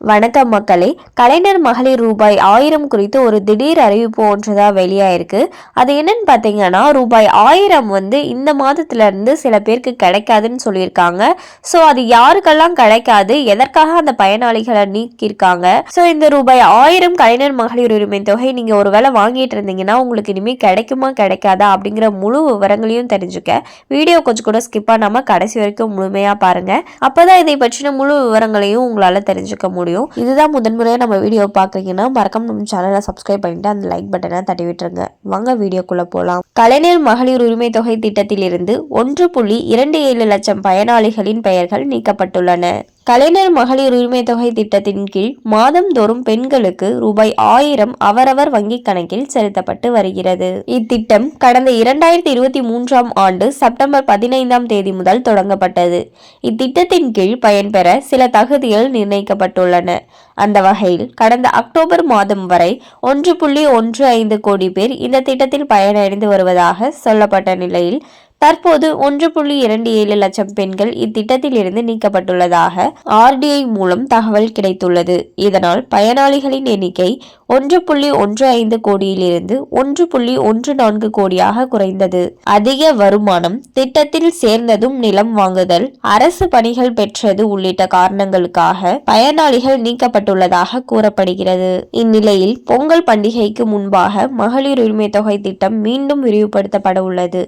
வணக்கம் மக்களே. கலைஞர் மகளிர் ரூபாய் ஆயிரம் குறித்து ஒரு திடீர் அறிவிப்பு ஒன்றுதான் வெளியாயிருக்கு. அது என்னன்னு பார்த்தீங்கன்னா ரூபாய் ஆயிரம் வந்து இந்த மாதத்துலேருந்து சில பேருக்கு கிடைக்காதுன்னு சொல்லியிருக்காங்க. ஸோ அது யாருக்கெல்லாம் கிடைக்காது? எதற்காக அந்த பயனாளிகளை நீக்கியிருக்காங்க? ஸோ இந்த ரூபாய் ஆயிரம் கலைஞர் மகளிர் உரிமை தொகை நீங்க ஒருவேளை வாங்கிட்டு இருந்தீங்கன்னா உங்களுக்கு இனிமேல் கிடைக்குமா கிடைக்காதா அப்படிங்கிற முழு விவரங்களையும் தெரிஞ்சுக்க. வீடியோ கொஞ்சம் கூட ஸ்கிப் பண்ணாமல் கடைசி வரைக்கும் முழுமையாக பாருங்கள் அப்போ தான் இதை பற்றின முழு விவரங்களையும் உங்களால் தெரிஞ்சுக்க முடியும். இதுதான் முதன்முறையாக நம்ம வீடியோ பார்க்குறீங்கன்னா மறக்காம நம்ம சேனலை சப்ஸ்கிரைப் பண்ணிட்டு அந்த லைக் பட்டனை தட்டி விட்டுருங்க. வாங்க வீடியோக்குள்ள போகலாம் கலைஞர் மகளிர் உரிமை தொகை திட்டத்திலிருந்து ஒன்று புள்ளி இரண்டு ஏழு லட்சம் பயனாளிகளின் பெயர்கள் நீக்கப்பட்டுள்ளன. கலைஞர் மகளிர் உரிமை தொகை திட்டத்தின் கீழ் மாதந்தோறும் பெண்களுக்கு ரூபாய் ஆயிரம் அவரவர் வங்கிக் கணக்கில் செலுத்தப்பட்டு வருகிறது. இத்திட்டம் கடந்த இரண்டாயிரத்தி இருபத்தி மூன்றாம் ஆண்டு செப்டம்பர் பதினைந்தாம் தேதி முதல் தொடங்கப்பட்டது. இத்திட்டத்தின் கீழ் பயன்பெற சில தகுதிகள் நிர்ணயிக்கப்பட்டுள்ளன. அந்த வகையில் கடந்த அக்டோபர் மாதம் வரை ஒன்று புள்ளி ஒன்று ஐந்து கோடி பேர் இந்த திட்டத்தில் பயனடைந்து வருவதாக சொல்லப்பட்ட நிலையில் தற்போது ஒன்று புள்ளி இரண்டு ஏழு லட்சம் பெண்கள் இத்திட்டத்தில் இருந்து நீக்கப்பட்டுள்ளதாக ஆர்டிஐ மூலம் தகவல் கிடைத்துள்ளது. இதனால் பயனாளிகளின் எண்ணிக்கை ஒன்று புள்ளி ஒன்று ஐந்து கோடியிலிருந்து ஒன்று புள்ளி ஒன்று நான்கு கோடியாக குறைந்தது. அதிக வருமானம் திட்டத்தில் சேர்ந்ததும் நிலம் வாங்குதல் அரசு பணிகள் பெற்றது உள்ளிட்ட காரணங்களுக்காக பயனாளிகள் நீக்கப்பட்டுள்ளதாக கூறப்படுகிறது. இந்நிலையில் பொங்கல் பண்டிகைக்கு முன்பாக மகளிர் உரிமை தொகை திட்டம் மீண்டும் விரிவுபடுத்தப்பட உள்ளது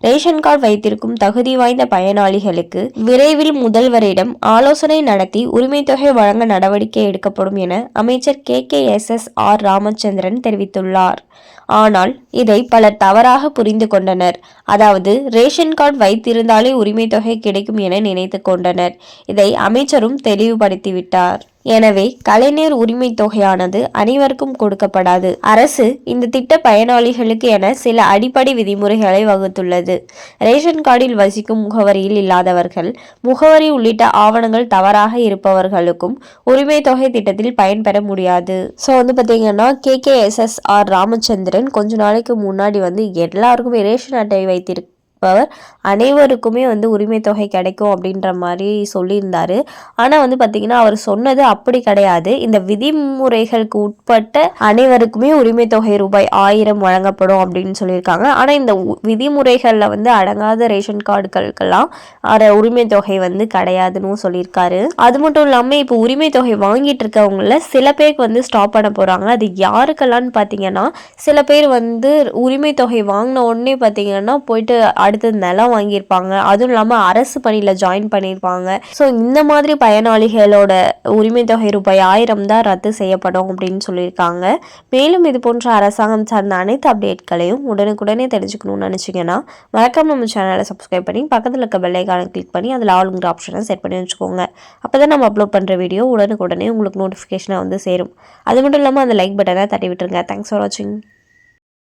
ரேஷன் ரேஷன் கார்டு வைத்திருக்கும் தகுதி வாய்ந்த பயனாளிகளுக்கு விரைவில் முதல்வரிடம் ஆலோசனை நடத்தி உரிமை தொகை வழங்க நடவடிக்கை எடுக்கப்படும் என அமைச்சர் K. K. S. S. R. Ramachandran தெரிவித்துள்ளார். ஆனால் இதை பலர் தவறாக புரிந்து கொண்டனர். அதாவது ரேஷன் கார்டு வைத்திருந்தாலே உரிமை தொகை கிடைக்கும் என நினைத்து கொண்டனர். இதை அமைச்சரும் தெளிவுபடுத்திவிட்டார். எனவே கலைஞர் உரிமை தொகையானது அனைவருக்கும் கொடுக்கப்படாது. அரசு இந்த திட்ட பயனாளிகளுக்கு என சில அடிப்படை விதிமுறைகளை வகுத்துள்ளது. ரேஷன் கார்டில் வசிக்கும் முகவரியில் இல்லாதவர்கள் முகவரி உள்ளிட்ட ஆவணங்கள் தவறாக இருப்பவர்களுக்கும் உரிமை தொகை திட்டத்தில் பயன்பெற முடியாது. ஸோ வந்து பார்த்தீங்கன்னா K K S S R Ramachandran கொஞ்ச நாளைக்கு முன்னாடி வந்து எல்லாருக்குமே ரேஷன் அட்டை வைத்திருக்க இருப்பவர். அனைவருக்குமே வந்து உரிமை தொகை கிடைக்கும் அப்படின்ற மாதிரி சொல்லியிருந்தார். ஆனால் வந்து பார்த்திங்கன்னா அவர் சொன்னது அப்படி கிடையாது. இந்த விதிமுறைகளுக்கு உட்பட்ட அனைவருக்குமே உரிமை தொகை ரூபாய் ஆயிரம் வழங்கப்படும் அப்படின்னு சொல்லியிருக்காங்க. ஆனால் இந்த விதிமுறைகளில் வந்து அடங்காத ரேஷன் கார்டுகளுக்கெல்லாம் அரை உரிமை தொகை வந்து கிடையாதுன்னு சொல்லியிருக்காரு. அது மட்டும் இல்லாமல் இப்போ உரிமை தொகை வாங்கிட்டு இருக்கவங்கள சில பேருக்கு வந்து ஸ்டாப் பண்ண போகிறாங்க அது யாருக்கெல்லாம்னு பார்த்தீங்கன்னா சில பேர் வந்து உரிமை தொகை வாங்கின உடனே பார்த்தீங்கன்னா போயிட்டு அடுத்தது நிலம் வாங்கியிருப்பாங்க. அதுவும் இல்லாமல் அரசு பணியில் ஜாயின் பண்ணியிருப்பாங்க. ஸோ இந்த மாதிரி பயனாளிகளோட உரிமை தொகை ரூபாய் ஆயிரம் தான் ரத்து செய்யப்படும் அப்படின்னு சொல்லியிருக்காங்க. மேலும் இது போன்ற அரசாங்கம் சார்ந்த அனைத்து அப்டேட்களையும் உடனுக்குடனே தெரிஞ்சுக்கணும்னு நினச்சிங்கன்னா மறக்காம நம்ம சேனலை சப்ஸ்கிரைப் பண்ணி பக்கத்தில் இருக்க பெல்லைக்கான கிளிக் பண்ணி அதில் ஆளுங்கிற ஆப்ஷனை செட் பண்ணி வச்சுக்கோங்க. அப்போ தான் நம்ம அப்லோட் பண்ணுற வீடியோ உடனுக்குடனே உங்களுக்கு நோட்டிஃபிகேஷனாக வந்து சேரும். அது மட்டும் இல்லாமல் அந்த லைக் பட்டனை தட்டி விட்டுருங்க. தேங்க்ஸ் ஃபார் வாட்சிங்